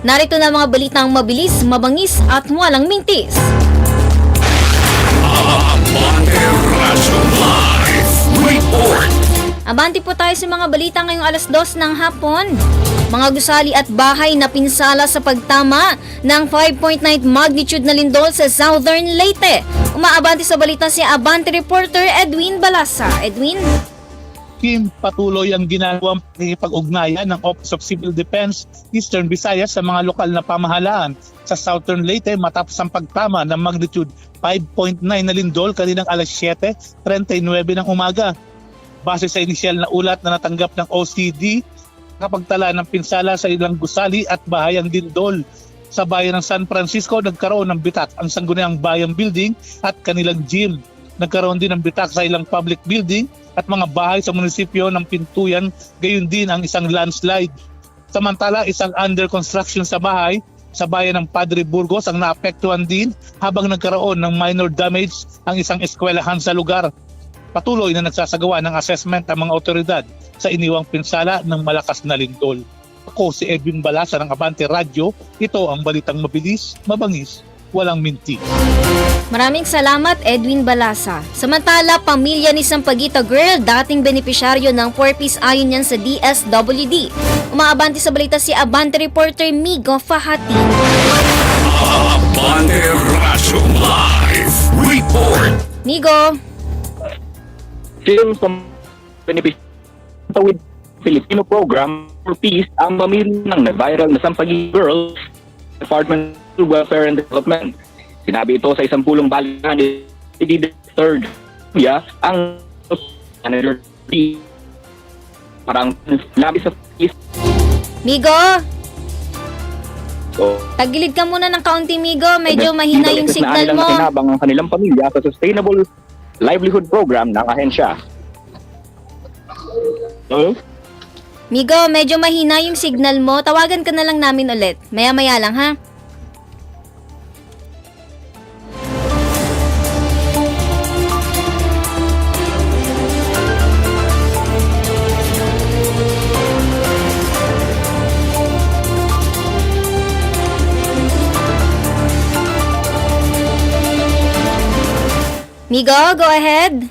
Narito na mga balitang mabilis, mabangis at walang mintis. Abante po tayo sa mga balita ngayong alas 2 ng hapon. Mga gusali at bahay na pinsala sa pagtama ng 5.9 magnitude na lindol sa Southern Leyte. Umaabanti sa balita si Abante reporter Edwin Balasa. Edwin? Kim, patuloy ang ginagawang pakikipag-ugnayan ng Office of Civil Defense Eastern Visayas sa mga lokal na pamahalaan sa Southern Leyte matapos ang pagtama ng magnitude 5.9 na lindol kaninang alas 7.39 ng umaga. Base sa inisyal na ulat na natanggap ng OCD, kapagtala ng pinsala sa ilang gusali at bahayang lindol. Sa bayan ng San Francisco, nagkaroon ng bitak ang sangguniang bayang building at kanilang gym. Nagkaroon din ng bitak sa ilang public building at mga bahay sa munisipyo ng Pintuyan, gayon din ang isang landslide. Samantala, isang under construction sa bahay sa bayan ng Padre Burgos ang naapektuhan din habang nagkaroon ng minor damage ang isang eskwelahan sa lugar. Patuloy na nagsasagawa ng assessment ang mga otoridad sa iniwang pinsala ng malakas na lindol. Ako si Edwin Balasa ng Abante Radio. Ito ang balitang mabilis, mabangis, walang minti. Maraming salamat Edwin Balasa. Samantala, pamilya ni Sampaguita Girl, dating benepisyaryo ng 4-piece ayon yan sa DSWD. Umaabanti sa balita si Abante reporter Migo Fahati. Abante Radyo Live Report. Migo, film from beneficiary with Filipino program for peace ang pamilya ng nag-viral na Sampagi Girls Department of Welfare and Development. Sinabi ito sa isang pulong balikan ni third yeah, ang manager parang labi sa peace Migo, so, tagilid ka muna ng kaunti Migo, medyo mahina yung signal na mo. nakinabang ang kanilang pamilya sa Sustainable Livelihood Program ng ahensya. Hello? Migo, medyo mahina yung signal mo. Tawagan ka na lang namin ulit. Maya-maya lang ha. Migo, go ahead.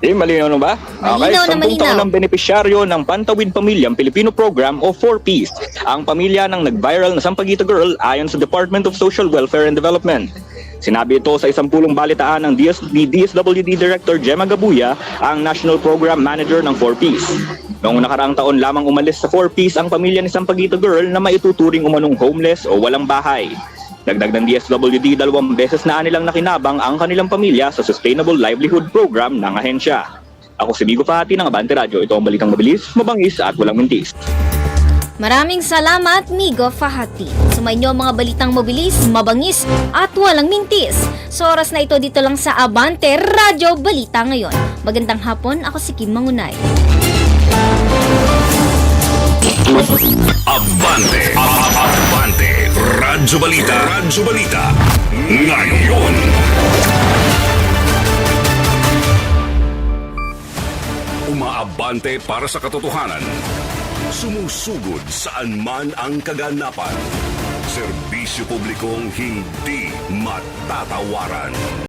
Eh, malinaw na ba? Malinaw na sampung malinaw. taon ng benepisyaryo ng Pantawid Pamilyang Pilipino Program o 4Ps ang pamilya ng nag-viral na Sampaguita Girl ayon sa Department of Social Welfare and Development. Sinabi ito sa isang pulong balitaan ng DS, ni DSWD Director Gemma Gabuya, ang National Program Manager ng 4Ps. Noong nakaraang taon lamang umalis sa 4Ps ang pamilya ni Sampaguita Girl na maituturing umanong homeless o walang bahay. Dagdag ng DSWD, dalawang beses na nilang nakinabang ang kanilang pamilya sa Sustainable Livelihood Program ng ahensya. Ako si Bigo Pahati ng Abante Radio. Ito ang balitang mabilis, mabangis at walang mintis. Maraming salamat, Migo Fahati. Sumainyo ang mga balitang mabilis, mabangis, at walang mintis. Sa oras na ito dito lang sa Abante Radyo Balita ngayon. Magandang hapon, ako si Kim Mangunay. Abante. Abante. Radyo Balita. Radyo Balita. Ngayon. Umaabante para sa katotohanan. Sumusugod saan man ang kaganapan. Serbisyo publikong hindi matatawaran.